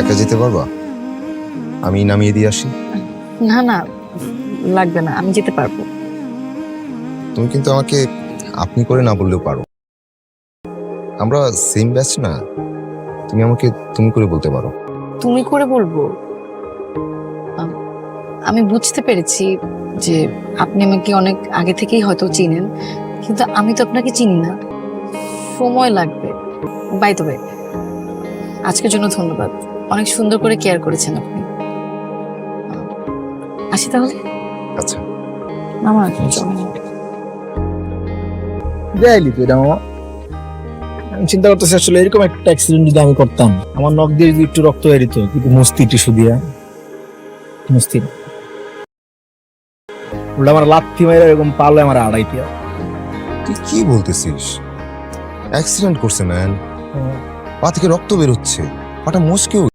একা যেতে পারবা? আমি নামিয়ে দিয়ে আসি। না না লাগবে না আমি যেতে পারব। তুমি কিন্তু আমাকে আপনি করে না বললেও পারো। আমরা সেম ব্যাচ না তুমি আমাকে তুমি করে বলতে পারো। তুমি করে বলব? আমি বুঝতে পেরেছি যে আপনি আমাকে অনেক আগে থেকেই হয়তো চিনেন কিন্তু আমি তো আপনাকে চিনি না। সময় লাগবে। বাই তো বাই আজকের জন্য ধন্যবাদ। অনেক সুন্দর করে কেয়ার করেছেন আপনি। আসি তাহলে? আচ্ছা। মামা দেয়লি তুই মামা। আমি চিন্তা করতেছি আসলে এরকম একটা অ্যাক্সিডেন্ট যদি আমি করতাম আমার নখ দিয়ে যদি একটু রক্ত বেরিত কিন্তু মস্তি টিস্যু দিয়া? মস্তি। উল্টা আমার লাথি মাইরা এরকম পালে আমার আড়াই দিয়া তুই কি বলতেছিস? অ্যাক্সিডেন্ট করছে ম্যান পা থেকে রক্ত বেরোচ্ছে। পাটা মুশকেও